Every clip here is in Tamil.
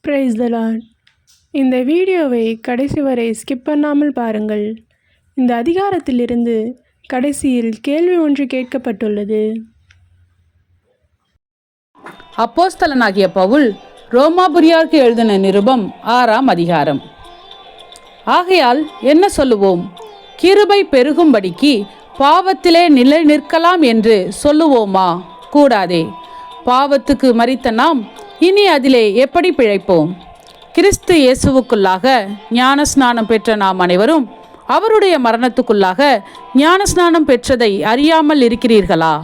பிரைஸ் தலான் இந்த வீடியோவை கடைசி வரை ஸ்கிப் பண்ணாமல் பாருங்கள். இந்த அதிகாரத்திலிருந்து கடைசியில் கேள்வி ஒன்று கேட்கப்பட்டுள்ளது. அப்போஸ்தலனாகிய பவுல் ரோமாபுரியாருக்கு எழுதின நிருபம் ஆறாம் அதிகாரம். ஆகையால் என்ன சொல்லுவோம்? கிருபை பெருகும்படிக்கு பாவத்திலே நிலை நிற்கலாம் என்று சொல்லுவோமா? கூடாதே. பாவத்துக்கு மறித்த நாம் இனி அதிலே எப்படி பிழைப்போம்? கிறிஸ்து இயேசுவுக்குள்ளாக ஞானஸ்நானம் பெற்ற நாம் அனைவரும் அவருடைய மரணத்துக்குள்ளாக ஞானஸ்நானம் பெற்றதை அறியாமல் இருக்கிறீர்களா?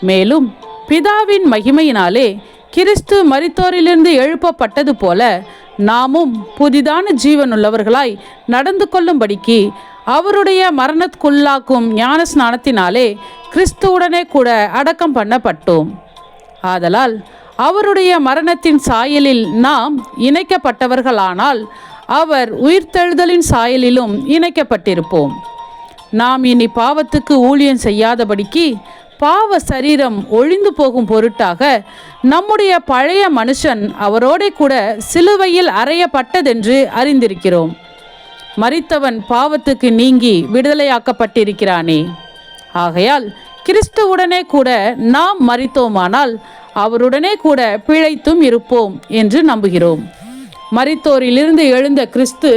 மேலும் பிதாவின் மகிமையினாலே கிறிஸ்து மரித்தோரிலிருந்து எழுப்பப்பட்டது போல நாமும் புதிதான ஜீவனுள்ளவர்களாய் நடந்து கொள்ளும்படிக்கு அவருடைய மரணத்துக்குள்ளாக்கும் ஞான ஸ்நானத்தினாலே கிறிஸ்துவுடனே கூட அடக்கம் பண்ணப்பட்டோம். ஆதலால் அவருடைய மரணத்தின் சாயலில் நாம் இணைக்கப்பட்டவர்களானால் அவர் உயிர்த்தெழுதலின் சாயலிலும் இணைக்கப்பட்டிருப்போம். நாம் இனி பாவத்துக்கு ஊழியம் செய்யாதபடிக்கு பாவ சரீரம் ஒழிந்து போகும் பொருட்டாக நம்முடைய பழைய மனுஷன் அவரோடே கூட சிலுவையில் அறையப்பட்டதென்று அறிந்திருக்கிறோம். மறித்தவன் பாவத்துக்கு நீங்கி விடுதலையாக்கப்பட்டிருக்கிறானே. ஆகையால் கிறிஸ்துவுடனே கூட நாம் மறித்தோமானால் அவருடனே கூட பிழைத்தும் இருப்போம் என்று நம்புகிறோம். மரித்தோரிலிருந்து எழுந்த கிறிஸ்து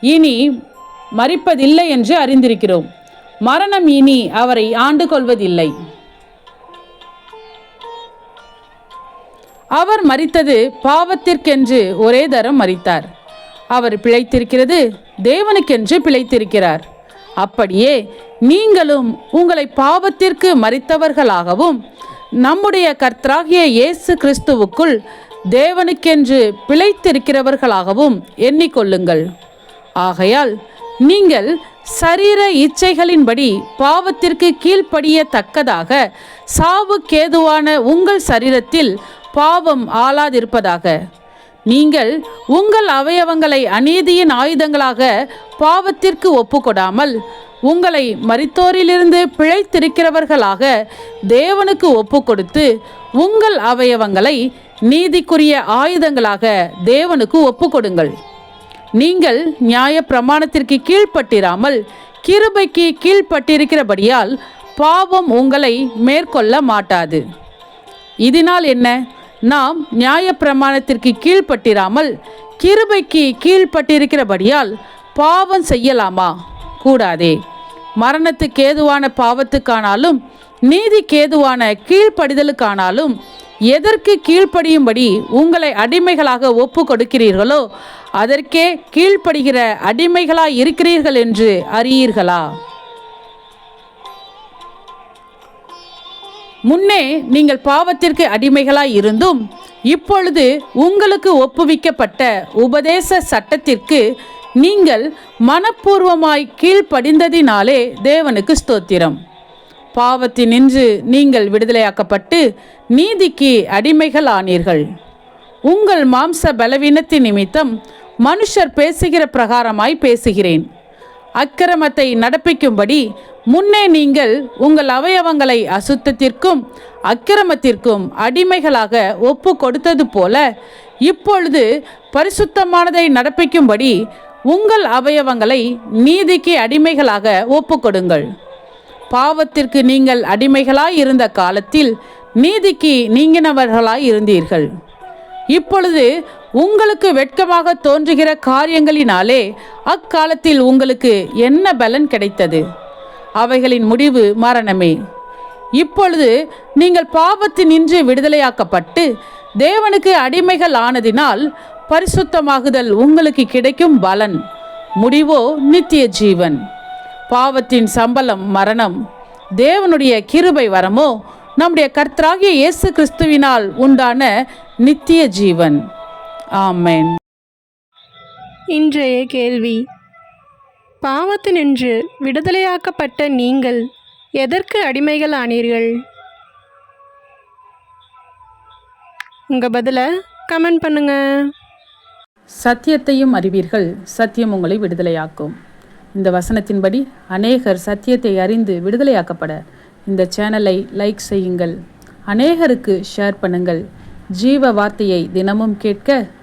இனி மறிப்பதில்லை என்று அறிந்திருக்கிறோம். மரணம் இனி அவரை ஆண்டு கொள்வதில்லை அவர் மறித்தது பாவத்திற்கென்று ஒரே தரம் மறித்தார் அவர் பிழைத்திருக்கிறது தேவனுக்கென்று பிழைத்திருக்கிறார். அப்படியே நீங்களும் உங்களை பாவத்திற்கு மறித்தவர்களாகவும் நம்முடைய கர்த்தராகிய இயேசு கிறிஸ்துவுக்குள் தேவனுக்கென்று பிழைத்திருக்கிறவர்களாகவும் எண்ணிக்கொள்ளுங்கள். ஆகையால் நீங்கள் சரீர இச்சைகளின்படி பாவத்திற்கு கீழ்ப்படியத்தக்கதாக சாவுக்கேதுவான உங்கள் சரீரத்தில் பாவம் ஆளாதிருப்பதாக. நீங்கள் உங்கள் அவயவங்களை அநீதியின் ஆயுதங்களாக பாவத்திற்கு ஒப்புக்கொடாமல் உங்களை மரித்தோரிலிருந்து பிழைத்திருக்கிறவர்களாக தேவனுக்கு ஒப்புக்கொடுத்து உங்கள் அவயவங்களை நீதிக்குரிய ஆயுதங்களாக தேவனுக்கு ஒப்புக்கொடுங்கள். நீங்கள் நியாய பிரமாணத்திற்கு கீழ்ப்பட்டிராமல் கிருபைக்கு கீழ்ப்பட்டிருக்கிறபடியால் பாவம் உங்களை மேற்கொள்ள மாட்டாது. இதனால் என்ன? நாம் நியாய பிரமாணத்திற்கு கீழ்ப்பட்டிராமல் கிருபைக்கு கீழ்ப்பட்டிருக்கிறபடியால் பாவம் செய்யலாமா? கூடாதே. மரணத்துக்கு ஏதுவான பாவத்துக்கானாலும் நீதிக்கேதுவான கீழ்ப்படிதலுக்கானாலும் எதற்கு கீழ்ப்படியும்படி உங்களை அடிமைகளாக ஒப்பு கொடுக்கிறீர்களோ அதற்கே கீழ்ப்படுகிற அடிமைகளாய் இருக்கிறீர்கள் என்று அறியீர்களா? முன்னே நீங்கள் பாவத்திற்கு அடிமைகளாய் இருந்தும் இப்பொழுது உங்களுக்கு ஒப்புவிக்கப்பட்ட உபதேச சட்டத்திற்கு நீங்கள் மனப்பூர்வமாய் கீழ்ப்படிந்ததினாலே தேவனுக்கு ஸ்தோத்திரம். பாவத்தினின்று நீங்கள் விடுதலையாக்கப்பட்டு நீதிக்கு அடிமைகள் ஆனீர்கள் உங்கள் மாம்ச பலவீனத்தின் நிமித்தம் மனுஷர் பேசுகிற பிரகாரமாய் பேசுகிறேன். அக்கிரமத்தை நடப்பிக்கும்படி முன்னே நீங்கள் உங்கள் அவயவங்களை அசுத்தத்திற்கும் அக்கிரமத்திற்கும் அடிமைகளாக ஒப்பு கொடுத்தது போல இப்பொழுது பரிசுத்தமானதை நடப்பிக்கும்படி உங்கள் அவயவங்களை நீதிக்கு அடிமைகளாக ஒப்புக்கொடுங்கள். பாவத்திற்கு நீங்கள் அடிமைகளாய் இருந்த காலத்தில் நீதிக்கு நீங்கினவர்களாய் இருந்தீர்கள். இப்பொழுது உங்களுக்கு வெட்கமாக தோன்றுகிற காரியங்களினாலே அக்காலத்தில் உங்களுக்கு என்ன பலன் கிடைத்தது? அவைகளின் முடிவு மரணமே. இப்பொழுது நீங்கள் பாவத்தினின்று விடுதலையாக்கப்பட்டு தேவனுக்கு அடிமைகள் ஆனதினால் பரிசுத்தமாகுதல் உங்களுக்கு கிடைக்கும் பலன். முடிவோ நித்திய ஜீவன். பாவத்தின் சம்பளம் மரணம். தேவனுடைய கிருபை வரமோ நம்முடைய கர்த்தராகிய இயேசு கிறிஸ்துவினால் உண்டான நித்திய ஜீவன். ஆமென். இன்றைய கேள்வி. பாவத்தினின்று விடுதலையாக்கப்பட்ட நீங்கள் எதற்கு அடிமைகள் ஆனீர்கள்? உங்கள் பதிலை கமெண்ட் பண்ணுங்கள் சத்தியத்தையும் அறிவீர்கள் சத்தியம் உங்களை விடுதலையாக்கும். இந்த வசனத்தின்படி அநேகர் சத்தியத்தை அறிந்து விடுதலையாக்கப்பட. இந்த சேனலை லைக் செய்யுங்கள். அநேகருக்கு ஷேர் பண்ணுங்கள். ஜீவ வார்த்தையை தினமும் கேட்க